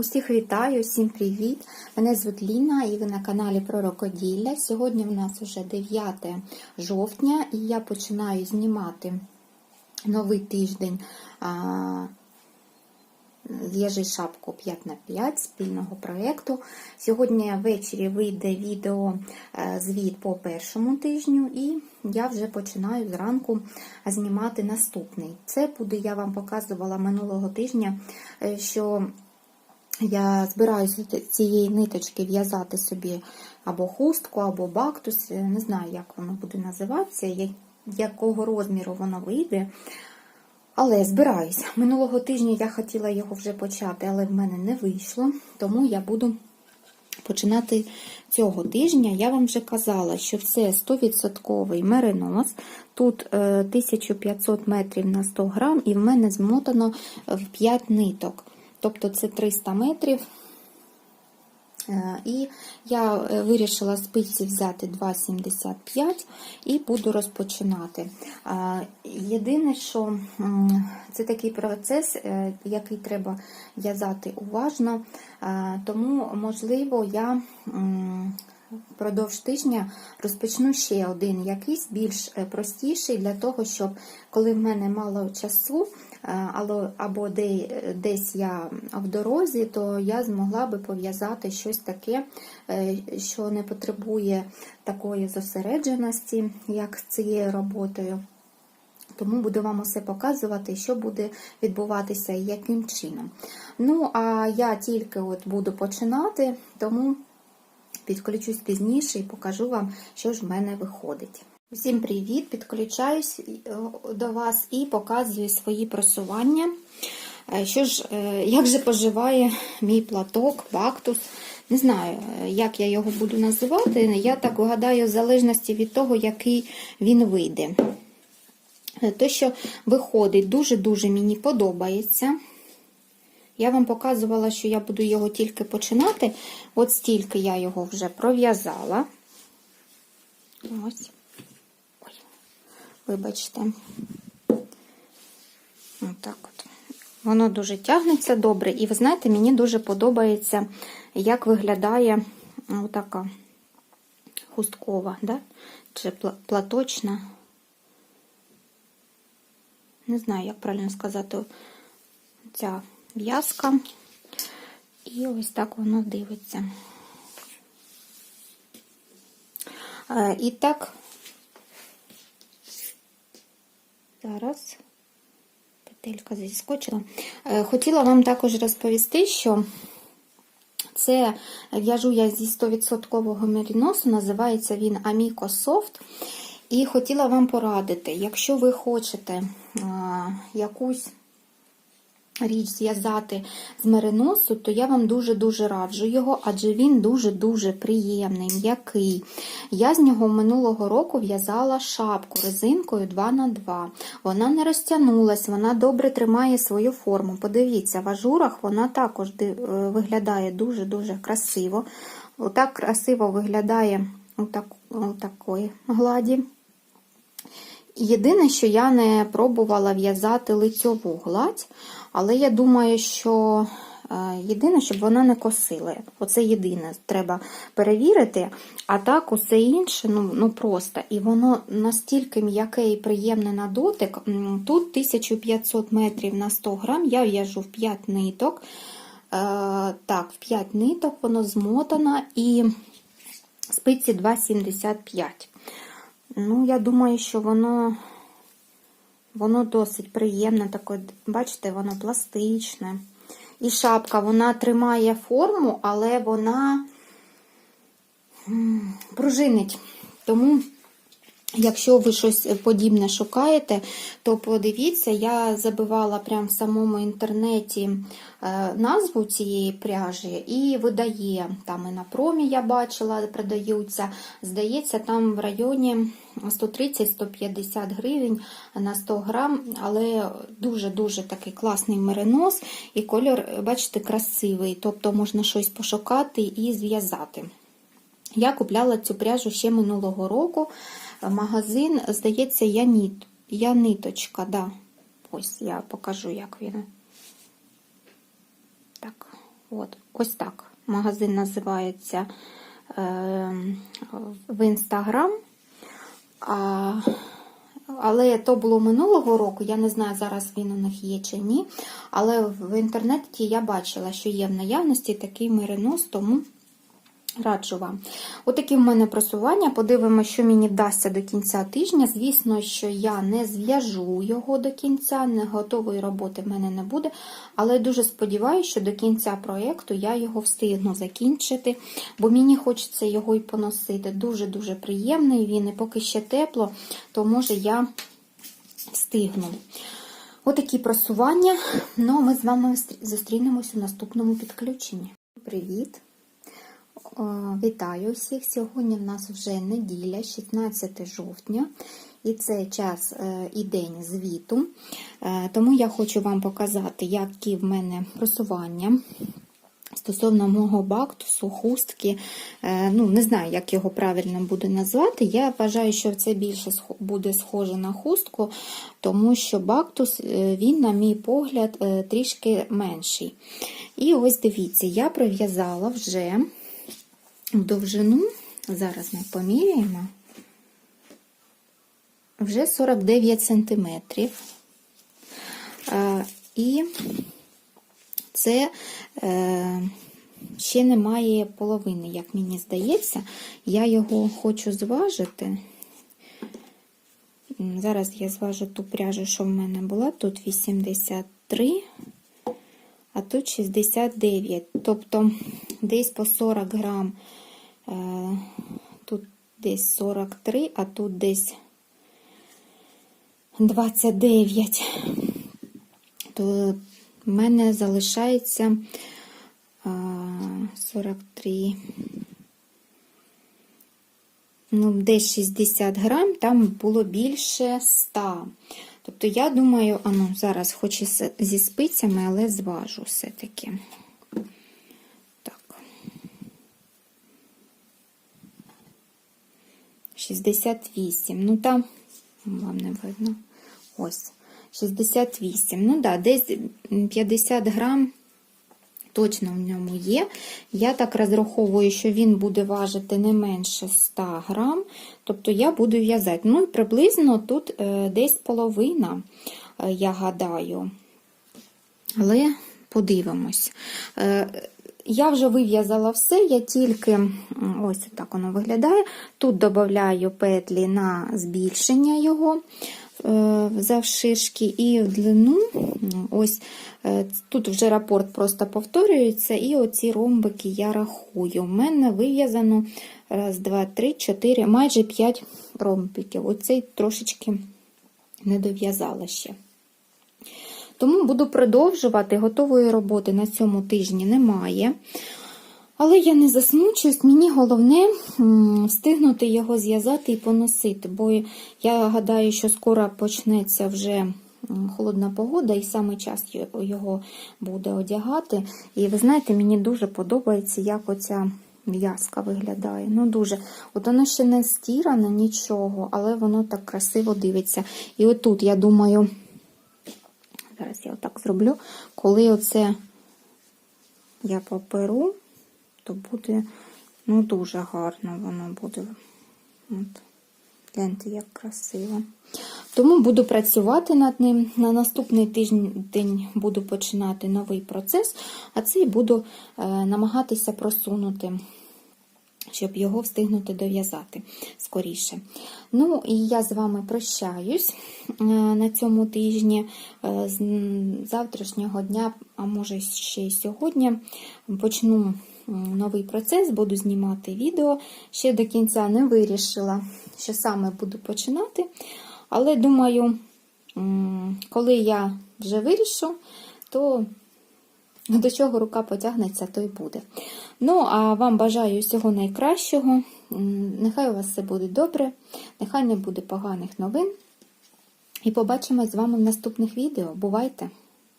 Усіх вітаю, всім привіт! Мене звуть Ліна і ви на каналі про рукоділля. Сьогодні в нас вже 9 жовтня і я починаю знімати новий тиждень В'яжи шапку 5 на 5 спільного проєкту. Сьогодні ввечері вийде відео е, звіт по першому тижню, і я вже починаю зранку знімати наступний. Це буде, я вам показувала минулого тижня, е, що я збираюся цієї ниточки в'язати собі або хустку, або бактус. Не знаю, як воно буде називатися, якого розміру воно вийде. Але збираюся. Минулого тижня я хотіла його вже почати, але в мене не вийшло, тому я буду починати цього тижня. Я вам вже казала, що це 100% меринос. Тут е, 1500 метрів на 100 грам, і в мене змотано в 5 ниток. Тобто це 300 метрів. Е, І я е, вирішила спиці взяти 2,75 і буду розпочинати. Е, Єдине, що це такий процес, який треба в'язати уважно, тому, можливо, я впродовж тижня розпочну ще один якийсь більш простіший для того, щоб коли в мене мало часу, або де- десь я в дорозі, то я змогла би пов'язати щось таке, е, що не потребує такої зосередженості, як з цією роботою. Тому буду вам усе показувати, що буде відбуватися і яким чином. Ну, а я тільки от буду починати, тому підключусь пізніше і покажу вам, що ж в мене виходить. Усім привіт! Підключаюсь е, до вас і показую свої просування. Е, Що ж, е, як же поживає мій платок, бактус? Не знаю, як я його буду називати. Я так вгадаю, в залежності від того, який він вийде. Те, що виходить, дуже-дуже мені подобається. Я вам показувала, що я буду його тільки починати. От стільки я його вже пров'язала. Ось. Вибачте. Отак от. Воно дуже тягнеться добре. І ви знаєте, мені дуже подобається, як виглядає отака хусткова, да? чи платочна. Не знаю, як правильно сказати, ця в'язка. І ось так воно дивиться. Е, І так, зараз петелька зіскочила. Е, Хотіла вам також розповісти, що це в'яжу я зі 100% меріносу, називається він Amico Soft. І хотіла вам порадити, якщо ви хочете якусь річ зв'язати з мериносу, то я вам дуже-дуже раджу його, адже він дуже-дуже приємний, м'який. Я з нього минулого року в'язала шапку резинкою 2х2. Вона не розтягнулась, вона добре тримає свою форму. Подивіться, в ажурах вона також е, виглядає дуже-дуже красиво. Отак красиво виглядає у такої гладі. Єдине, що я не пробувала в'язати лицьову гладь, але я думаю, що е, єдине, щоб вона не косила. Оце єдине треба перевірити. А так, усе інше, ну, ну просто. І воно настільки м'яке і приємне на дотик. Тут 1500 метрів на 100 грам, я в'яжу в 5 ниток. Е, Так, в 5 ниток воно змотано і спиці 2,75. Ну, я думаю, що воно, воно досить приємне, таке, бачите, воно пластичне. І шапка, вона тримає форму, але вона пружинить. Тому, якщо ви щось подібне шукаєте, то подивіться, я забивала прямо в самому інтернеті е, назву цієї пряжі і видає. Там і на промі я бачила, продаються. Здається, там в районі 130-150 гривень на 100 грам, але дуже-дуже такий класний меринос, і кольор, бачите, красивий, тобто можна щось пошукати і зв'язати. Я купляла цю пряжу ще минулого року. Магазин, здається, Яніт, Яниточка, да. Ось я покажу, як він. Так, От, ось так. Магазин називається е, в інстаграм. А, але то було минулого року, я не знаю, зараз він у них є чи ні. Але в інтернеті я бачила, що є в наявності такий меринос, тому раджу вам. Отакі в мене просування. Подивимося, що мені вдасться до кінця тижня. Звісно, що я не зв'яжу його до кінця, не готової роботи в мене не буде. Але дуже сподіваюся, що до кінця проєкту я його встигну закінчити, бо мені хочеться його і поносити. Дуже-дуже приємний він, і поки ще тепло, то може я встигну. Отакі просування. Ну, а ми з вами зустрінемось у наступному підключенні. Привіт! О, Вітаю всіх! Сьогодні в нас вже неділя, 16 жовтня, і це час е, і день звіту. Е, Тому я хочу вам показати, які в мене просування. Стосовно мого бактусу, хустки, Е, ну не знаю, як його правильно буде назвати. Я вважаю, що це більше буде схоже на хустку, тому що бактус, е, він, на мій погляд, е, трішки менший. І ось дивіться, я прив'язала вже довжину, зараз ми поміряємо, вже 49 сантиметрів. І це е, ще немає половини, як мені здається. Я його хочу зважити. Зараз я зважу ту пряжу, що в мене була. Тут 83, а тут 69. Тобто десь по 40 грам, е, тут десь 43, а тут десь 29. То в мене залишається а, 43. Ну, десь 60 грам, там було більше 100. Тобто, я думаю, а ну, зараз хоч і зі спицями, але зважу все-таки. 68. Ну, там, вам не видно. Ось. 68. Ну, да, десь 50 грам точно в ньому є. Я так розраховую, що він буде важити не менше 100 грам. Тобто я буду в'язати. Ну, і приблизно тут е, десь половина, е, я гадаю. Але подивимось. Е, я вже вив'язала все, я тільки ось так воно виглядає. Тут додаю петлі на збільшення його е, завширшки і в длину. Ось е, тут вже рапорт просто повторюється, і оці ромбики я рахую. У мене вив'язано раз, два, три, чотири, майже п'ять ромбиків. Оцей трошечки не дов'язала ще. Тому буду продовжувати. Готової роботи на цьому тижні немає. Але я не засмучуюсь, мені головне встигнути його зв'язати і поносити, бо я гадаю, що скоро почнеться вже холодна погода, і саме час його буде одягати. І ви знаєте, мені дуже подобається, як оця в'язка виглядає. Ну дуже. От воно ще не стіране, нічого, але воно так красиво дивиться. І отут, я думаю, зараз я отак зроблю, коли оце я поперу, то буде ну, дуже гарно воно буде. От. Гляньте, як красиво. Тому буду працювати над ним. На наступний тиждень буду починати новий процес, а цей буду е, намагатися просунути, щоб його встигнути дов'язати скоріше. Ну, і я з вами прощаюсь е, на цьому тижні. Е, З завтрашнього дня, а може ще й сьогодні, почну новий процес, буду знімати відео. Ще до кінця не вирішила, що саме буду починати. Але думаю, коли я вже вирішу, то до чого рука потягнеться, то й буде. Ну, а вам бажаю всього найкращого. Нехай у вас все буде добре, нехай не буде поганих новин. І побачимось з вами в наступних відео. Бувайте!